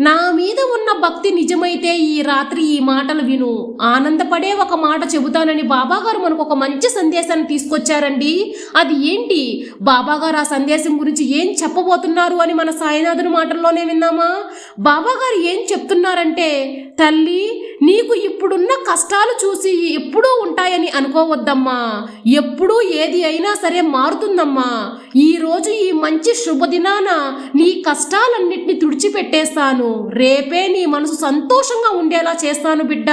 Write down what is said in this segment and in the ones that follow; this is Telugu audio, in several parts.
నా మీద ఉన్న భక్తి నిజమైతే ఈ రాత్రి ఈ మాటలు విను. ఆనందపడే ఒక మాట చెబుతానని బాబాగారు మనకు ఒక మంచి సందేశాన్ని తీసుకొచ్చారండి. అది ఏంటి? బాబాగారు ఆ సందేశం గురించి ఏం చెప్పబోతున్నారు అని మన సాయినాథుని మాటల్లోనే విన్నామా? బాబాగారు ఏం చెప్తున్నారంటే తల్లి నీకు ఇప్పుడున్న కష్టాలు చూసి ఎప్పుడూ ఉంటాయని అనుకోవద్దమ్మా. ఎప్పుడూ ఏది అయినా సరే మారుతుందమ్మా. ఈ రోజు ఈ మంచి శుభదినాన నీ కష్టాలన్నిటిని తుడిచిపెట్టేస్తాను రేపే నీ మనసు సంతోషంగా ఉండేలా చేస్తాను బిడ్డ.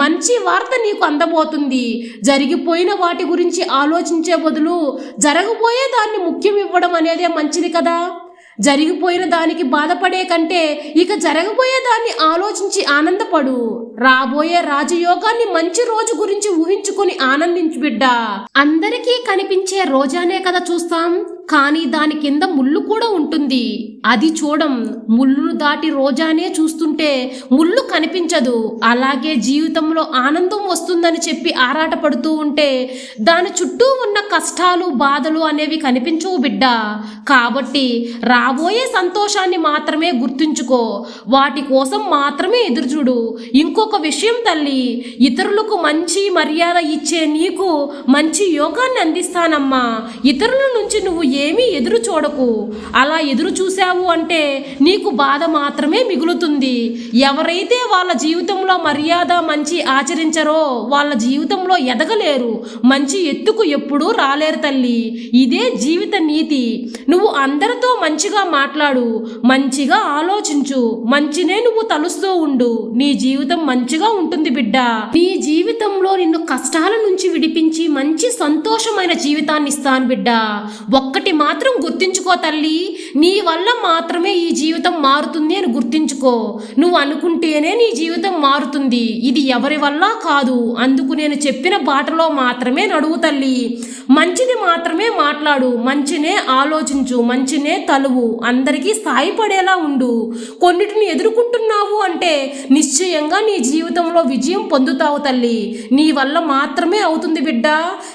మంచి వార్త నీకు అందబోతుంది. జరిగిపోయిన వాటి గురించి ఆలోచించే బదులు జరగబోయే దాన్ని ముఖ్యం ఇవ్వడం అనేదే మంచిది కదా. జరిగిపోయిన దానికి బాధపడే కంటే ఇక జరగబోయే దాన్ని ఆలోచించి ఆనందపడు. రాబోయే రాజయోగాన్ని మంచి రోజు గురించి ఊహించుకొని ఆనందించు బిడ్డ. అందరికీ కనిపించే రోజానే కదా చూస్తాం. కానీ దాని కింద ముళ్ళు కూడా ఉంటుంది. అది చూడం ముళ్ళును దాటి రోజానే చూస్తుంటే ముళ్ళు కనిపించదు. అలాగే జీవితంలో ఆనందం వస్తుందని చెప్పి ఆరాటపడుతూ ఉంటే దాని చుట్టూ ఉన్న కష్టాలు బాధలు అనేవి కనిపించవు బిడ్డ. కాబట్టి రాబోయే సంతోషాన్ని మాత్రమే గుర్తుంచుకో. వాటి కోసం మాత్రమే ఎదురుచూడు ఇంకొక విషయం తల్లి ఇతరులకు మంచి మర్యాద ఇచ్చే నీకు మంచి యోగాన్ని అందిస్తానమ్మా. ఇతరుల నుంచి నువ్వు ఏమీ ఎదురు చూడకు. అలా ఎదురు చూశావు అంటే నీకు బాధ మాత్రమే మిగులుతుంది. ఎవరైతే వాళ్ళ జీవితంలో మర్యాద మంచి ఆచరించరో వాళ్ళ జీవితంలో ఎదగలేరు. మంచి ఎత్తుకు ఎప్పుడూ రాలేరు తల్లి. ఇదే జీవిత నీతి. నువ్వు అందరితో మంచిగా మాట్లాడు మంచిగా ఆలోచించు మంచినే నువ్వు తలుస్తూ ఉండు. నీ జీవితం మంచిగా ఉంటుంది బిడ్డ. నీ జీవితంలో నిన్ను కష్టాల నుంచి విడిపించి మంచి సంతోషమైన జీవితాన్ని ఇస్తాను బిడ్డ. ఒకటి మాత్రం గుర్తించుకో తల్లి. నీ వల్ల మాత్రమే ఈ జీవితం మారుతుంది అని గుర్తించుకో. నువ్వు అనుకుంటేనే నీ జీవితం మారుతుంది. ఇది ఎవరి వల్ల కాదు. అందుకు నేను చెప్పిన బాటలో మాత్రమే నడువు తల్లి. మంచిది మాత్రమే మాట్లాడు. మంచినే ఆలోచించు. మంచినే తలువు. అందరికీ సాయపడేలా ఉండు. కొన్నిటిని ఎదుర్కొంటున్నావు అంటే నిశ్చయంగా నీ జీవితంలో విజయం పొందుతావు తల్లి. నీ వల్ల మాత్రమే అవుతుంది బిడ్డ.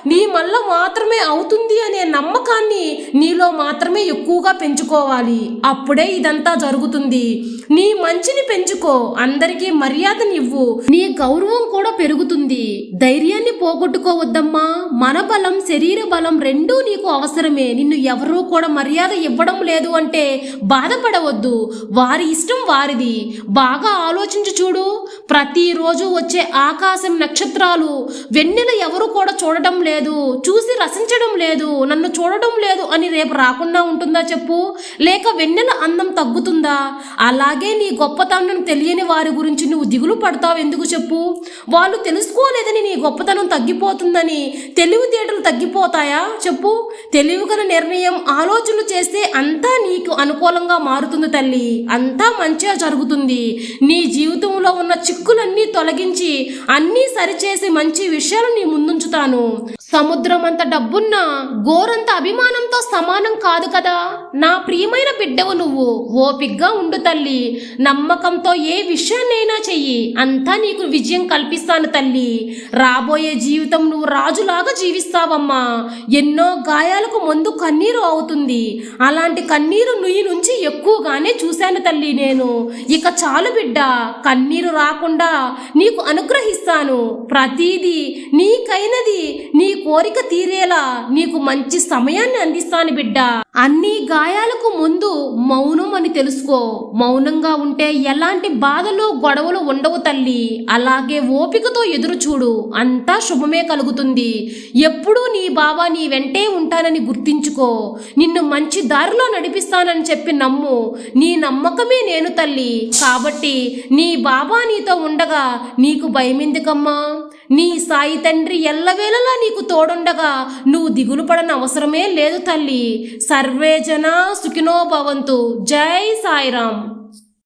నీ వల్ల మాత్రమే అవుతుంది అనే నమ్మకాన్ని నీలో మాత్రమే ఎక్కువగా పెంచుకోవాలి. అప్పుడే ఇదంతా జరుగుతుంది. నీ మంచిని పెంచుకో. అందరికీ మర్యాదనివ్వు. నీ గౌరవం కూడా పెరుగుతుంది. ధైర్యాన్ని పోగొట్టుకోవద్దమ్మా. మన బలం శరీర బలం రెండూ నీకు అవసరమే. నిన్ను ఎవరూ కూడా మర్యాద ఇవ్వడం లేదు అంటే బాధపడవద్దు. వారి ఇష్టం వారిది. బాగా ఆలోచించి చూడు. ప్రతిరోజు వచ్చే ఆకాశం నక్షత్రాలు వెన్నెల ఎవరు కూడా చూడటం లేదు. చూసి రసించడం లేదు. నన్ను చూడడం లేదు అని రేపు రాకుండా ఉంటుందా చెప్పు? లేక వెన్నెల అందం తగ్గుతుందా? అలా అలాగే నీ గొప్పతనం తెలియని వారి గురించి నువ్వు దిగులు పడతావు ఎందుకు చెప్పు? వాళ్ళు తెలుసుకోలేదని నీ గొప్పతనం తగ్గిపోతుందని తెలివితేటలు తగ్గిపోతాయా? చెప్పు. తెలివిగల నిర్ణయం ఆలోచనలు చేస్తే అంతా నీకు అనుకూలంగా మారుతుంది తల్లి. అంతా మంచిగా జరుగుతుంది. నీ జీవితంలో ఉన్న చిక్కులన్నీ తొలగించి అన్నీ సరిచేసి మంచి విషయాలు నీ ముందుంచుతాను. సముద్రం అంత డబ్బున్నా గోరంత అభిమానంతో సమానం కాదు కదా. నా ప్రియమైన బిడ్డవు నువ్వు ఓపిగ్గా ఉండు తల్లి. నమ్మకంతో ఏ విషయాన్నైనా చెయ్యి. అంతా నీకు విజయం కల్పిస్తాను తల్లి. రాబోయే జీవితం నువ్వు రాజులాగా జీవిస్తావమ్మా. ఎన్నో గాయాలకు ముందు కన్నీరు అవుతుంది. అలాంటి కన్నీరు నుయ్యి నుంచి ఎక్కువగానే చూశాను తల్లి నేను. ఇక చాలు బిడ్డ కన్నీరు రాకుండా నీకు అనుగ్రహిస్తాను. ప్రతిదీ నీకైనది నీ కోరిక తీరేలా నీకు మంచి సమయాన్ని అందిస్తాను బిడ్డ. అన్ని గాయాలకు ముందు మౌనం అని తెలుసుకో. మౌనంగా ఉంటే ఎలాంటి బాధలు గొడవలు ఉండవు తల్లి. అలాగే ఓపికతో ఎదురు చూడు. అంతా శుభమే కలుగుతుంది. ఎప్పుడూ నీ బాబా నీ వెంటే ఉంటానని గుర్తించుకో. నిన్ను మంచి దారిలో నడిపిస్తానని చెప్పి నమ్ము. నీ నమ్మకమే నేను తల్లి. కాబట్టి నీ బాబా నీతో ఉండగా నీకు భయమెందుకమ్మా? నీ సాయి తండ్రి ఎల్లవేళలా నీకు తోడుండగా నువ్వు దిగులు పడని అవసరమే లేదు తల్లి. సర్వేజన సుఖినో భవంతు. జై సాయిరామ్.